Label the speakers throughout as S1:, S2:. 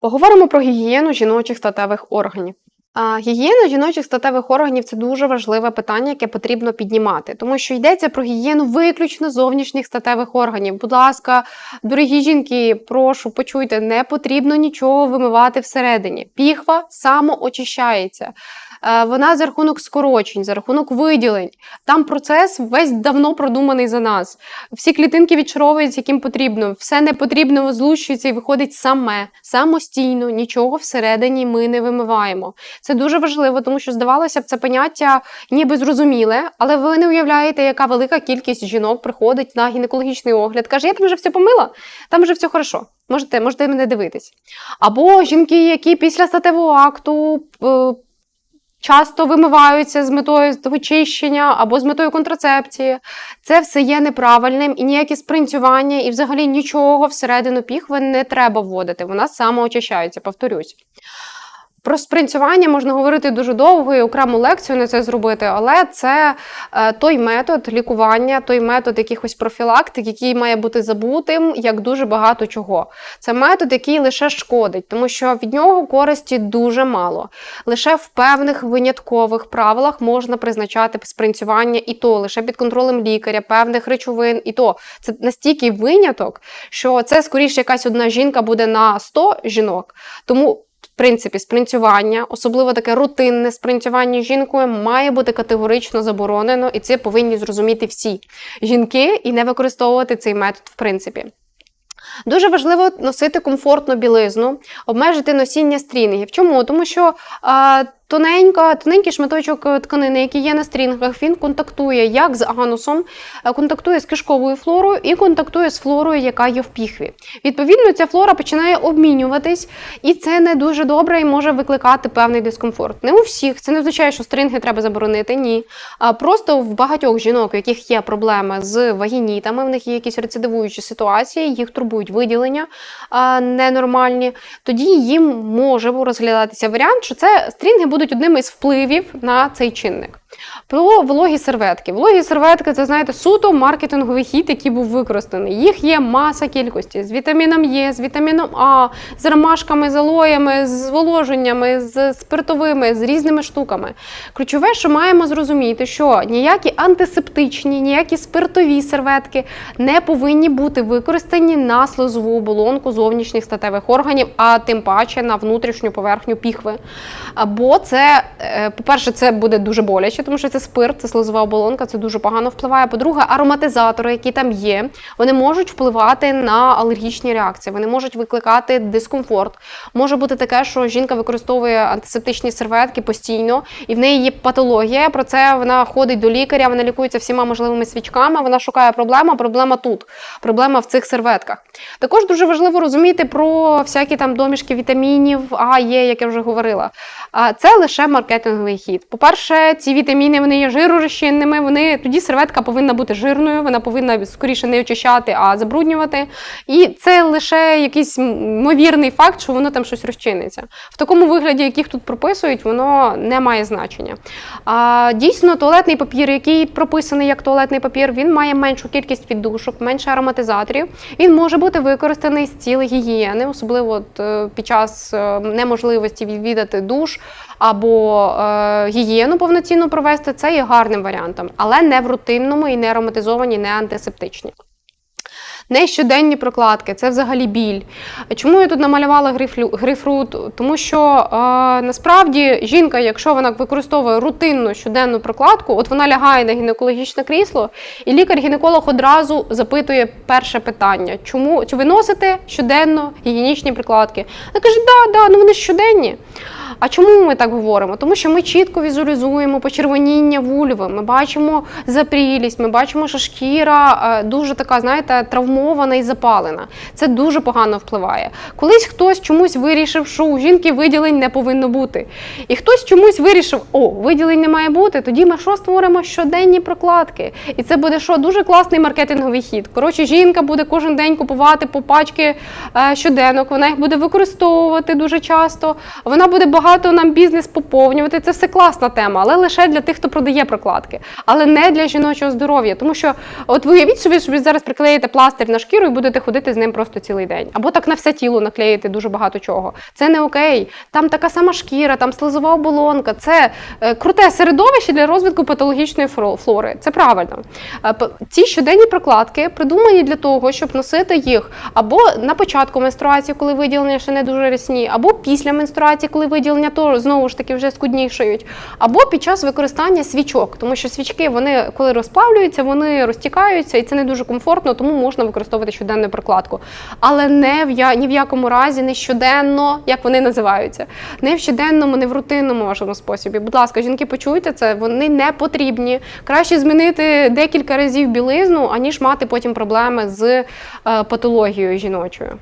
S1: Поговоримо про гігієну жіночих статевих органів. Гігієна жіночих статевих органів це дуже важливе питання, яке потрібно піднімати, тому що йдеться про гігієну виключно зовнішніх статевих органів. Будь ласка, дорогі жінки, прошу, почуйте, не потрібно нічого вимивати всередині. Піхва самоочищається. Е, Вона за рахунок скорочень, за рахунок виділень. Там процес весь давно продуманий за нас. Всі клітинки відшаровуються, яким потрібно. Все непотрібне злущується і виходить саме, самостійно, нічого всередині ми не вимиваємо. Це дуже важливо, тому що здавалося б, це поняття ніби зрозуміле, але ви не уявляєте, яка велика кількість жінок приходить на гінекологічний огляд. Каже, я там вже все помила, там вже все хорошо. Можете, можете мене дивитись. Або жінки, які після статевого акту. е, Часто вимиваються з метою очищення або з метою контрацепції. Це все є неправильним і ніякі спринцювання, і взагалі нічого всередину піхви не треба вводити. Вона самоочищається, повторюсь. Про спринцювання можна говорити дуже довго і окрему лекцію на це зробити, але це е, той метод лікування, той метод якихось профілактик, який має бути забутим, як дуже багато чого. Це метод, який лише шкодить, тому що від нього користі дуже мало. Лише в певних виняткових правилах можна призначати спринцювання, і то лише під контролем лікаря, певних речовин, і то це настільки виняток, що це скоріше якась одна жінка буде на 100 жінок. Тому принципі, спринцювання, особливо таке рутинне спринцювання жінкою, має бути категорично заборонено, і це повинні зрозуміти всі жінки і не використовувати цей метод в принципі. Дуже важливо носити комфортну білизну, обмежити носіння стрінгів. Чому? Тому що а, тоненька, тоненький шматочок е, тканини, який є на стрінгах, він контактує як з анусом, е, контактує з кишковою флорою і контактує з флорою, яка є в піхві. Відповідно, ця флора починає обмінюватись, і це не дуже добре і може викликати певний дискомфорт. Не у всіх, це не означає, що стринги треба заборонити, ні. А просто в багатьох жінок, у яких є проблеми з вагінітами, в них є якісь рецидивуючі ситуації, їх турбують виділення ненормальні. Тоді їм може розглядатися варіант, що це стрінги будуть одним із впливів на цей чинник. Про вологі серветки. Вологі серветки це, знаєте, суто маркетинговий хід, який був використаний. Їх є маса кількості з вітаміном Е, з вітаміном А, з ромашками, з алоями, з зволоженнями, з спиртовими, з різними штуками. Ключове, що маємо зрозуміти, що ніякі антисептичні, ніякі спиртові серветки не повинні бути використані на слизову оболонку зовнішніх статевих органів, а тим паче на внутрішню поверхню піхви. Бо це, е, по-перше, це буде дуже боляче, тому що це спирт, це слизова оболонка, це дуже погано впливає. По-друге, ароматизатори, які там є, вони можуть впливати на алергічні реакції, вони можуть викликати дискомфорт. Може бути таке, що жінка використовує антисептичні серветки постійно, і в неї є патологія. Про це вона ходить до лікаря, вона лікується всіма можливими свічками. Вона шукає проблему. Проблема тут, проблема в цих серветках. Також дуже важливо розуміти про всякі там домішки вітамінів, А, є, як я вже говорила. А Це лише маркетинговий хід. По-перше, ці вітаміни вони є жиророзчинними. Вони тоді серветка повинна бути жирною, вона повинна скоріше не очищати, а забруднювати. І це лише якийсь ймовірний факт, що воно там щось розчиниться. В такому вигляді, яких тут прописують, воно не має значення. А, Дійсно, туалетний папір, який прописаний як туалетний папір, він має меншу кількість віддушок, менше ароматизаторів. Він може бути використаний з цілей гігієни, особливо от, е, під час е, неможливості відвідати душ або е, гігієну повноцінно провести. Це є гарним варіантом, але не в рутинному і не ароматизовані, не антисептичні. Нещоденні прокладки це взагалі біль. Чому я тут намалювала грифрут? Тому що е, насправді жінка, якщо вона використовує рутинну щоденну прокладку, от вона лягає на гінекологічне крісло, і лікар-гінеколог одразу запитує перше питання: чому чи ви носите щоденно гігієнічні прикладки? Вона каже, да, да, ну вони щоденні. А чому ми так говоримо? Тому що ми чітко візуалізуємо почервоніння вульви, ми бачимо запрілість, ми бачимо, що шкіра е, дуже така, знаєте, травмована і запалена. Це дуже погано впливає. Колись хтось чомусь вирішив, що у жінки виділень не повинно бути. І хтось чомусь вирішив, о, виділень не має бути, тоді ми що створимо щоденні прокладки. І це буде що дуже класний маркетинговий хід. Коротше, жінка буде кожен день купувати по пачки е, щоденок, вона їх буде використовувати дуже часто. Вона буде багато нам бізнес поповнювати. Це все класна тема, але лише для тих, хто продає прокладки, але не для жіночого здоров'я. Тому що, от ви уявіть собі, собі зараз приклеїте пластир на шкіру і будете ходити з ним просто цілий день. Або так на все тіло наклеїти дуже багато чого. Це не окей. Там така сама шкіра, там слизова оболонка. Це е, круте середовище для розвитку патологічної флори. Це правильно. Е, Ці щоденні прокладки придумані для того, щоб носити їх або на початку менструації, коли виділення ще не дуже рясні, або після менструації, коли виділення то знову ж таки вже скуднішають, або під час використання свічок, тому що свічки вони коли розплавлюються, вони розтікаються, і це не дуже комфортно, тому можна використовувати щоденну прокладку. Але не в я ні в якому разі не щоденно, як вони називаються, не в щоденному, не в рутинному вашому способі. Будь ласка, жінки, почуйте це, вони не потрібні. Краще змінити декілька разів білизну, аніж мати потім проблеми з е, патологією жіночою.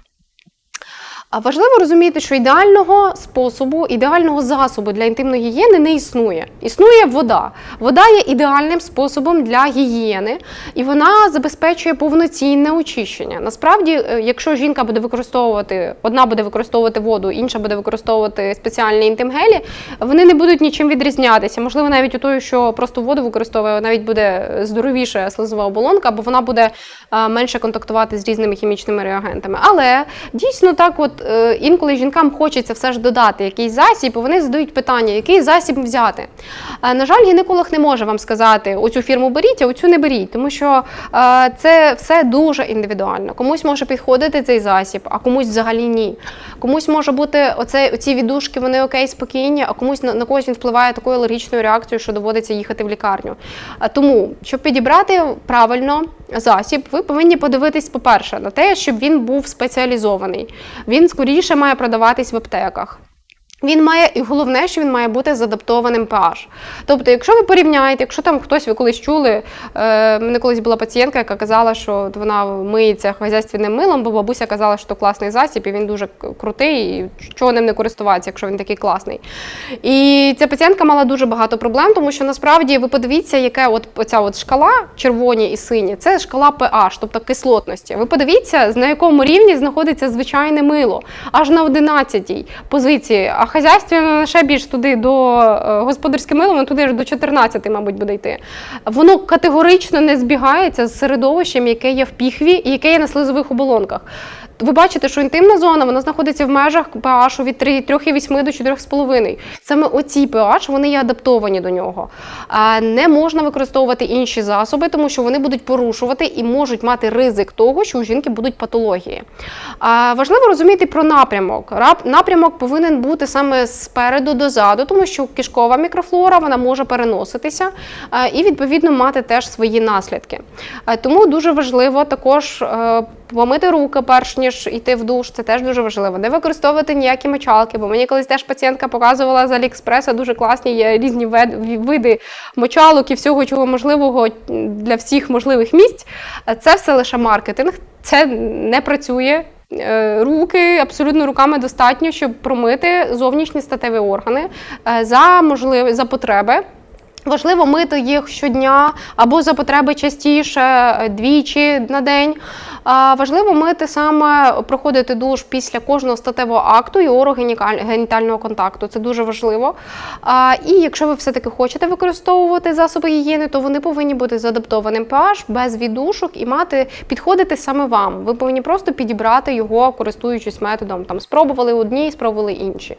S1: А важливо розуміти, що ідеального способу, ідеального засобу для інтимної гігієни не існує. Існує вода. Вода є ідеальним способом для гігієни, і вона забезпечує повноцінне очищення. Насправді, е, якщо жінка буде використовувати, одна буде використовувати воду, інша буде використовувати спеціальні інтимгелі, вони не будуть нічим відрізнятися. Можливо, навіть у тої, що просто воду використовує, навіть буде здоровіша слизова оболонка, бо вона буде е, менше контактувати з різними хімічними реагентами. Але дійсно так, от е, інколи жінкам хочеться все ж додати якийсь засіб, і вони задають питання, який засіб взяти. Е, На жаль, гінеколог не може вам сказати, оцю фірму беріть, а оцю не беріть, тому що е, це все дуже індивідуально. Комусь може підходити цей засіб, а комусь взагалі ні. Комусь може бути оце, оці віддушки, вони окей, спокійні, а комусь на, на когось він впливає такою алергічною реакцією, що доводиться їхати в лікарню. А Тому, щоб підібрати правильно засіб, ви повинні подивитись, по-перше, на те, щоб він був спеціалізований. Він скоріше має продаватись в аптеках. Він має, і головне, що він має бути з адаптованим pH. Тобто, якщо ви порівняєте, якщо там хтось ви колись чули, е, мене колись була пацієнтка, яка казала, що вона миється хазяйственним милом, бо бабуся казала, що то класний засіб, і він дуже крутий, і чого ним не користуватися, якщо він такий класний. І ця пацієнтка мала дуже багато проблем, тому що насправді ви подивіться, яка от оця от шкала червоні і сині, це шкала pH, тобто кислотності. Ви подивіться, на якому рівні знаходиться звичайне мило, аж на 11-й позиції. А хазяйство ще більш туди до е, господарське мило, воно туди ж до 14, мабуть, буде йти. Воно категорично не збігається з середовищем, яке є в піхві і яке є на слизових оболонках. Ви бачите, що інтимна зона вона знаходиться в межах pH від 3,8 до 4,5. Саме оці pH вони є адаптовані до нього. Не можна використовувати інші засоби, тому що вони будуть порушувати і можуть мати ризик того, що у жінки будуть патології. Важливо розуміти про напрямок. Напрямок повинен бути саме спереду до заду, тому що кишкова мікрофлора вона може переноситися і відповідно мати теж свої наслідки. Тому дуже важливо також е, помити руки, перш ніж йти в душ. Це теж дуже важливо. Не використовувати ніякі мочалки, бо мені колись теж пацієнтка показувала з Аліекспреса дуже класні є різні види мочалок і всього, чого можливого для всіх можливих місць. Це все лише маркетинг. Це не працює. Е, Руки абсолютно руками достатньо, щоб промити зовнішні статеві органи е, за можливі за потреби. Важливо мити їх щодня або за потреби частіше, двічі на день. Важливо мити саме проходити душ після кожного статевого акту і орогенітального контакту. Це дуже важливо. І якщо ви все-таки хочете використовувати засоби гігієни, то вони повинні бути з адаптованим pH, без віддушок і мати підходити саме вам. Ви повинні просто підібрати його, користуючись методом. Там спробували одні, спробували інші.